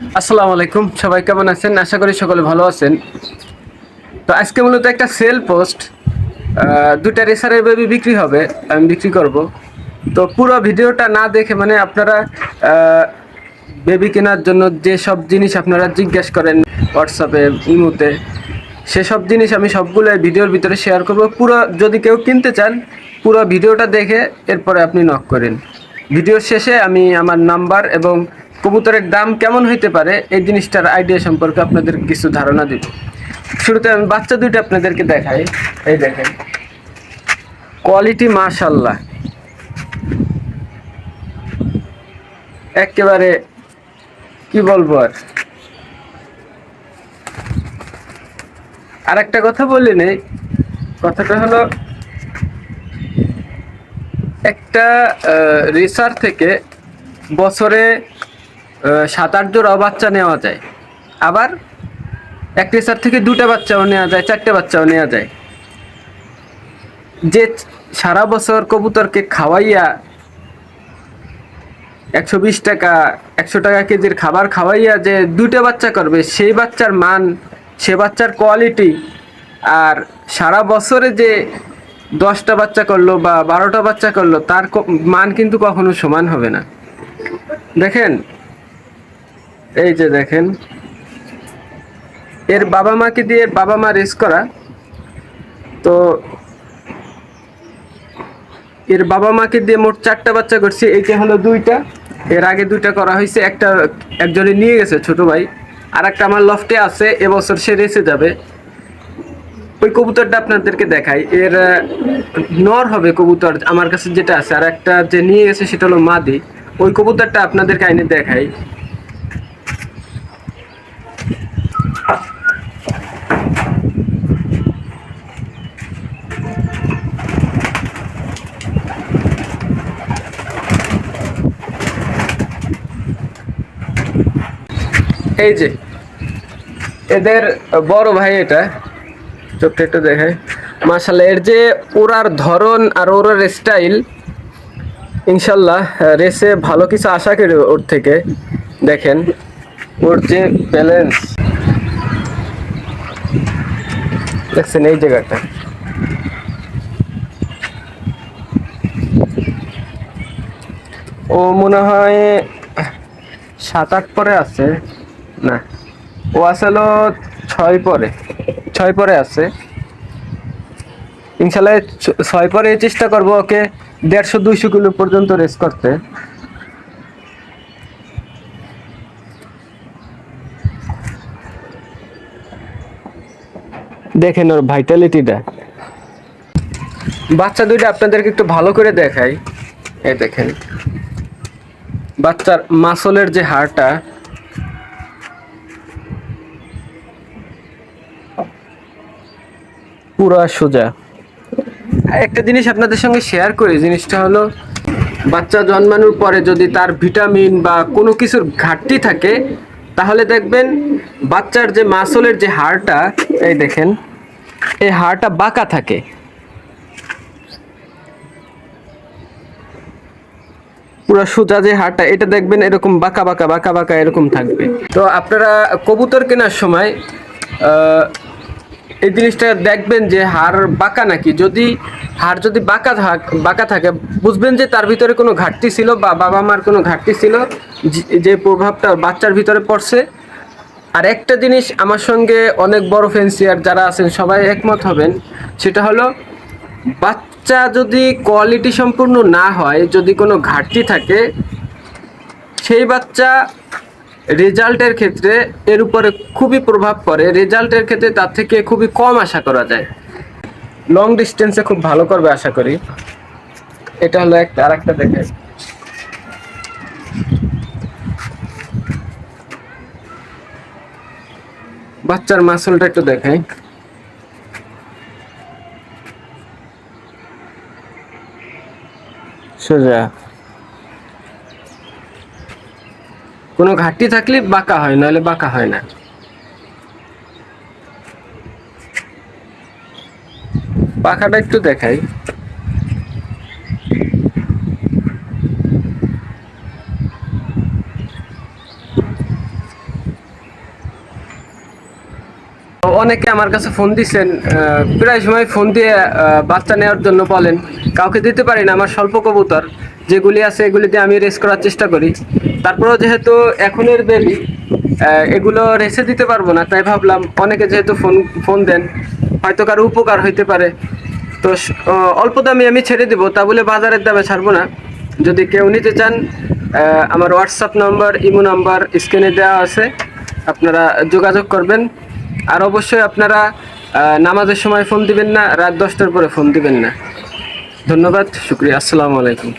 আসসালামু আলাইকুম, সবাই কেমন আছেন? আশা করি সকলে ভালো আছেন। তো আজকে মূলত একটা সেল পোস্ট দুটা রেসারের বেবি বিক্রি হবে, আমি বিক্রি করব। তো পুরো ভিডিওটা না দেখে মানে আপনারা বেবি কেনার জন্য যে সব জিনিস আপনারা জিজ্ঞেস করেন হোয়াটসঅ্যাপে ইমোতে সেসব জিনিস আমি সবগুলো ভিডিওর ভিতরে শেয়ার করব। পুরো যদি কেউ কিনতে চান, পুরো ভিডিওটা দেখে এরপরে আপনি নক করেন। ভিডিওর শেষে আমি আমার নাম্বার এবং কবুতরের দাম কেমন হইতে পারে, এই জিনিসটার আইডিয়া সম্পর্কে আপনাদের কিছু ধারণা দিব। শুরুতে আমি বাচ্চা দুইটা আপনাদেরকে দেখাই। এই দেখেন। কোয়ালিটি মাশাল্লাহ একেবারে কি বলব আর? আর একটা কথা বলি নেই। কথাটা হলো, একটা রিসার থেকে বছরে সাত, আট জোড়া বাচ্চা নেওয়া যায়। আবার এক রেসার থেকে দুটা বাচ্চাও নেওয়া যায়, চারটে বাচ্চাও নেওয়া যায়। যে সারা বছর কবুতরকে খাওয়াইয়া একশো বিশ টাকা, একশো টাকা কেজির খাবার খাওয়াইয়া যে দুইটা বাচ্চা করবে, সেই বাচ্চার মান, সে বাচ্চার কোয়ালিটি আর সারা বছরে যে দশটা বাচ্চা করল বা বারোটা বাচ্চা করল, তার মান কিন্তু কখনো সমান হবে না। দেখেন এই যে দেখেন। এর বাবা মাকে দিয়ে বাবা মা রেস করা। তো এর বাবা মাকে দিয়ে মোট চারটা বাচ্চা করছে। এইটা হলো দুইটা। এর আগে দুইটা করা হয়েছে। একটা একজনে নিয়ে গেছে, ছোট ভাই। আর একটা আমার লফটে আছে। এবছর সে রেসে যাবে। ওই কবুতরটা আপনাদেরকে দেখাই। এর নর হবে কবুতর আমার কাছে যেটা আছে। আর একটা যে নিয়ে গেছে, সেটা হলো মাদি। ওই কবুতরটা আপনাদেরকে আইনে দেখাই। এই যে, এদের বড় ভাই এটা, চোখটা একটু দেখায় মাশাল্লাহ এর যে ওড়ার ধরন আর ওড়ার স্টাইল ইনশাল্লাহ রেসে ভালো কিছু আশা করি ওর থেকে। দেখেন, ওর যে ব্যালেন্স দেখছেন এই জায়গাটা। ও মনে হয় সাত আট পরে আছে। না, ও আসলে ছয় পরে ছয় পরে আছে। ইনশাল্লাহ ছয় পরে চেষ্টা করব ওকে দেড়শো দুইশো কিলো পর্যন্ত রেস করতে। দেখেন ওর ভাইটালিটিটা বাচ্চা দুইটা আপনাদেরকে একটু ভালো করে দেখাই। এই দেখেন। বাচ্চার মাসলের যে হাড়টা, পুরা সোজা। একটা জিনিস আপনাদের সঙ্গে শেয়ার করি, জিনিসটা হলো, বাচ্চা জন্মানোর পরে যদি তার ভিটামিন বা কোনো কিছুর ঘাটতি থাকে তাহলে দেখবেন বাচ্চার যে মাসলের যে হাড়টা, এই দেখেন, এই হাড়টা বাঁকা থাকে। পুরো সোজা যে হাড়টা, এটা দেখবেন এরকম বাঁকা বাঁকা বাঁকা বাঁকা এরকম থাকবে। তো আপনারা কবুতর কেনার সময় এই জিনিসটা দেখবেন যে হাড় বাঁকা নাকি? যদি হাড় যদি বাঁকা থাক, বাঁকা থাকে, বুঝবেন যে তার ভিতরে কোনো ঘাটতি ছিল বা বাবা মার কোনো ঘাটতি ছিল, যে- প্রভাবটা বাচ্চার ভিতরে পড়ছে। আর একটা জিনিস আমার সঙ্গে অনেক বড় ফেন্সিয়ার যারা আছেন, সবাই একমত হবেন, সেটা হলো বাচ্চা যদি কোয়ালিটি সম্পূর্ণ না হয়, যদি কোনো ঘাটতি থাকে, সেই বাচ্চা রেজাল্টের ক্ষেত্রে এর উপরে খুবই প্রভাব পড়ে। রেজাল্টের ক্ষেত্রে তার থেকে খুবই কম আশা করা যায়। লং ডিস্টেন্সে খুব ভালো করবে আশা করি। এটা হলো একটা আর একটা দেখে বাচ্চার মাসলটা একটু দেখাই। সোজা। কোনো ঘাটতি থাকলে বাঁকা হয়, নাহলে বাঁকা হয় না। পাখাটা একটু দেখাই। অনেকে আমার কাছে ফোন দিছেন প্রায় সময় ফোন দিয়ে বাচ্চা নেওয়ার জন্য বলেন। কাউকে দিতে পারি না, আমার স্বল্প কবুতর। যেগুলি আছে এগুলিতে আমি রেস করার চেষ্টা করি। তারপরেও যেহেতু এখনের বেবি এগুলো রেসে দিতে পারব না, তাই ভাবলাম অনেকে যেহেতু ফোন ফোন দেন, হয়তো কারও উপকার হইতে পারে। তো অল্প দামে আমি ছেড়ে দিব, তা বলে বাজারের দামে ছাড়বো না। যদি কেউ নিতে চান আমার হোয়াটসঅ্যাপ নাম্বার ইমো নাম্বার স্ক্রিনে দেওয়া আছে। আপনারা যোগাযোগ করবেন। আর অবশ্যই আপনারা নামাজের সময় ফোন দিবেন না, রাত দশটার পরে ফোন দিবেন না। ধন্যবাদ, শুক্রিয়া, আসসালামু আলাইকুম।